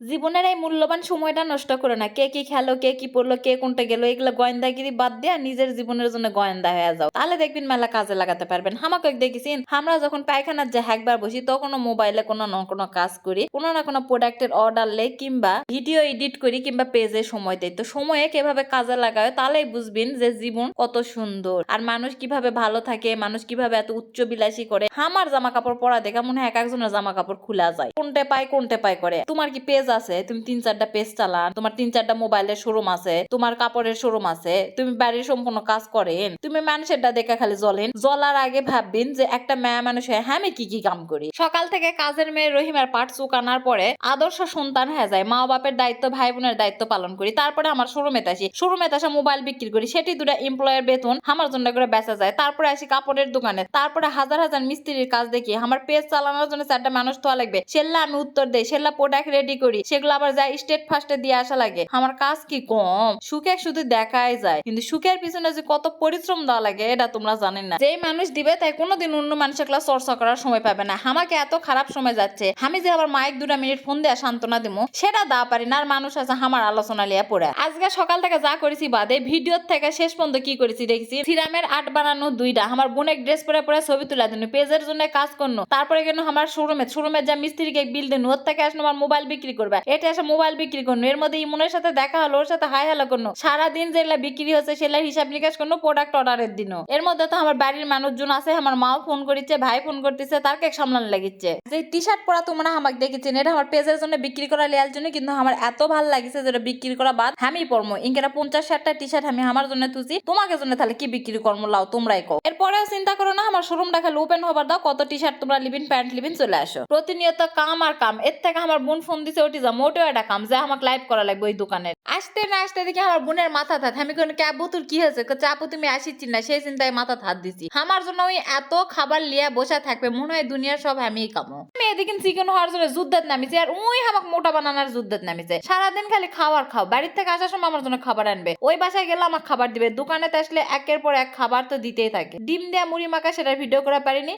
জীবনের এই মূল্যবান সময়টা নষ্ট করো না। কে কি খেলো, কে কি পড়ল, কে কোনটা গেলো, এগুলো গোয়েন্দাগিরি বাদ দিয়ে নিজের জীবনের জন্য গোয়েন্দা হয়ে যাও। তাহলে দেখবেন মেলা কাজে লাগাতে পারবেন। আমাকে দেখেছেন আমরা যখন পায়খানার যে একবার বসি, তখনও মোবাইলে কোনো না কোনো কাজ করি, কোনো না কোনো প্রোডাক্টের অর্ডার লে কিংবা ভিডিও এডিট করি কিংবা পেজে সময় দেয় তো সময়ে কীভাবে কাজে লাগায় তাহলেই বুঝবেন যে জীবন কত সুন্দর। আর মানুষ কীভাবে ভালো থাকে, মানুষ কীভাবে এত উচ্চ বিলাসী করে আমার জামা কাপড় পরা দেখা মনে হয় এক একজনের জামা কাপড় খোলা যায়। কোনটা পায় কোনটা পায় করে। তোমার কি পেজ আছে, তুমি তিন চারটা পেজ চালান, তোমার তিন চারটা মোবাইলের শোরুম আছে, তোমার কাপড়ের শোরুম আছে, তুমি বাড়ির সম্পূর্ণ কাজ করেন, তুমি মানুষেরটা দেখা খালি জ্বলেন, জ্বলার আগে ভাববেন যে একটা মেয়ে মানুষ হ্যাঁ আমি কি কি কাম করি? সকাল থেকে কাজের মেয়ে রহিমার পাট চুকানার পরে আদর্শ সন্তান হয়ে যায় মা বাপের দায়িত্ব ভাই বোনের দায়িত্ব পালন করি, তারপরে আমার শোরুমে আসি শোরুমে আসা মোবাইল বিক্রি করি, সেটি দুটা এমপ্লয়ের বেতন আমার জন্য করে বেচা যায়, তারপরে আসি কাপড়ের দোকানে, তারপরে হাজার হাজার মিস্ত্রির কাজ দেখি, আমার পেজ চালানোর জন্য চারটা মানুষ তো লাগবে, সেল্লা আমি উত্তর দেই, সেল্লা প্রোডাক্ট রেডি করি সেগুলো আবার যাই স্টেট ফার্স্টে দিয়ে আসা লাগে। আমার কাজ কি কম? সুখে শুধু দেখাই যায়। কিন্তু সুখের পিছনে যে কত পরিশ্রম দেওয়া লাগে, এটা তোমরা জানেন না। যেই মানুষ দিবে, তাই কোনোদিন অন্য মানুষের ক্লাস চর্চা করার সময় পাবে না। আমাকে এত খারাপ সময় যাচ্ছে। আমি যে আবার মাইক দুটা মিনিট ফোন দেওয়া সান্ত্বনা দিমু, সেটা দা পারি না। আর মানুষ আছে আমার আলোচনা লিয়া পড়ে। আজকে সকাল থেকে যা করেছি বাদে ভিডিও থেকে শেষ পর্যন্ত কি করেছি দেখছি। সিরামের আট বানানো দুইটা। আমার বোনের ড্রেস পরে পরে ছবি তুলে দিন। পেজের জন্য কাজ করনো। তারপরে কেন আমার শোরুমে শোরুমের যা মিস্ত্রিকে বিল দেন, ওর থেকে আসলে আমার মোবাইল বিক্রি করবে। এটা এসে মোবাইল বিক্রি করনো। এর মধ্যে ইমনের সাথে দেখা হলো, ওর সাথে হাই হ্যালো করনো। সারাদিন যেগুলা বিক্রি হচ্ছে, সেগুলা হিসাব নিকাশ করনো প্রোডাক্ট অর্ডারের দিনও এর মধ্যে তো আমার বাড়ির মানুষজন আছে, আমার মাও ফোন করিচ্ছে, ভাই ফোন করতেছে, তার কেক সামলানো লাগিচ্ছে। যে টি শার্ট পরা তোমরা আমাকে দেখেছেন, এটা আমার পেজের জন্য বিক্রি করা লেয়ার জন্য, কিন্তু আমার এত ভালো লাগিছে যেটা বিক্রি করা বাদ আমি পরমো। ইনকেরা পঞ্চাশ ষাটটা টি শার্ট আমি আমার জন্য তুছি তোমাকে জন্য তাহলে কি বিক্রি কর্ম? লাও, তোমরাই কো এরপরেও চিন্তা করো না, আমার শোরুমটা খালি ওপেন হবার দাও, কত টি শার্ট তোমরা লিবিন, প্যান্ট লিবিন চলে আসো। প্রতিনিয়ত কাম আর কাম, এর থেকে আমার বোন ফোন দিছে, ওটি যা মোটেও এটা কাম, যা আমাকে লাইভ করা লাগবে ওই দোকানের। আসতে না আসতে দেখি আমার বোনের মাথা থাত। আমি কোনো ক্যাব তোর কি হয়েছে? চাপু তুমি আসিচ্ছি না। সেই চিন্তায় মাথা হাত দিছি। আমার জন্য ওই এত খাবার লিয়া বসে থাকবে, মনে হয় দুনিয়ার সব আমিই কামো। আমি চিকেন হওয়ার জন্য নামিছে আর ওই মোটা বানানোর নামিছে। সারাদিন খালি খাও, বাড়ির থেকে আসার সময় আমার জন্য খাবার আনবে। ওই বাসায় গেলে আমার খাবার দিবে দোকানেতে আসলে একের পর এক খাবার তো দিতেই থাকে। ডিম দেয়া মুড়ি মাখা ভিডিও করা পারিনি।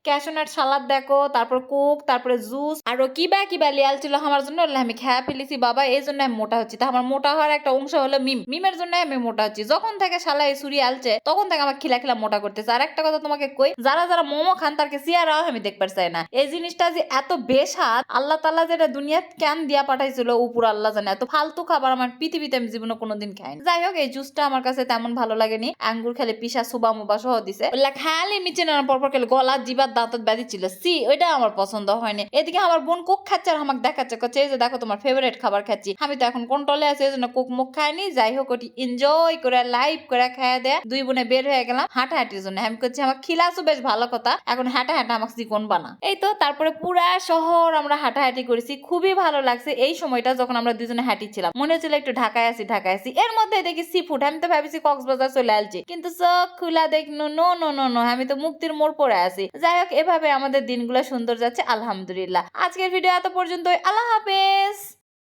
সালাদ দেখো, তারপর কোক তারপরে জুস আরও লিয়াল ছিল আমার জন্য। আমি খেয়া ফেলেছি বাবা, এই জন্য আমি মোটা হচ্ছি। তা আমার মোটা হওয়ার একটা অংশ হলো মিম। মিমের জন্য আমি মোটা হচ্ছি। যখন থেকে শালা এই সুরি আলছে, তখন থেকে আমার খিলা খিলা মোটা করতেছে। আর একটা কথা তোমাকে কই, যারা যারা মোমো খান, তারকে সিয়ারাও আমি দেখতে পারছি না। এই জিনিসটা যে এত বেসাদ, আল্লাহ তাল্লাহ যেটা দুনিয়া কেন দিয়া পাঠাইছিল, উপর আল্লাহ জানে। এত ফালতু খাবার আমার পৃথিবীতে আমি জীবনে কোনোদিন খাইনি যাই হোক, এই জুসটা আমার কাছে তেমন ভালো লাগেনি। আঙ্গুর খেলে পিসা, সুবা, মুবা সহ দিছে। খালি মিচে না পর পর খেলে গলা জিবার দাঁতত ব্যাধি ছিল সি ওইটা আমার পছন্দ হয়নি। এদিকে আমার বোন কোক খাচ্ছে আর আমাকে দেখাচ্ছে করছে যে দেখো তোমার ফেভারিট খাবার খাচ্ছি। আমি তো এখন কন্ট্রোলে আছি, এই জন্য কোক মুখ খাইনি যাই হোক, ওটি এনজয় করে লাইভ করে খাইয়া দেয়া। দুই বোনে বের হয়ে গেলাম হাঁটাহাঁটির জন্য। আমি করছি আমার খিলাসও বেশ ভালো কথা। এখন হাঁটা হাঁটা আমাকে চিকন বানা। এই তো, তারপরে পুরা শহর আমরা হাঁটাহাঁটি করেছি, খুবই ভালো লাগছে। এই সময়টা যখন আমরা দুজনে হাঁটিছিলাম, মনে হচ্ছিল একটু ঢাকায় আসি ঢাকায় আসি এর মধ্যে দেখি সি ফুড আমি তো ভাবছি কক্সবাজার চলে আসছি। কিন্তু চোখ খুলা দেখ নো নো নো নো আমি তো মুক্তির মোড় পড়ে আছি। যাই হোক, এভাবে আমাদের দিনগুলো সুন্দর যাচ্ছে, আলহামদুলিল্লাহ। আজকের ভিডিও এত পর্যন্ত আল্লাহ হাফেজ!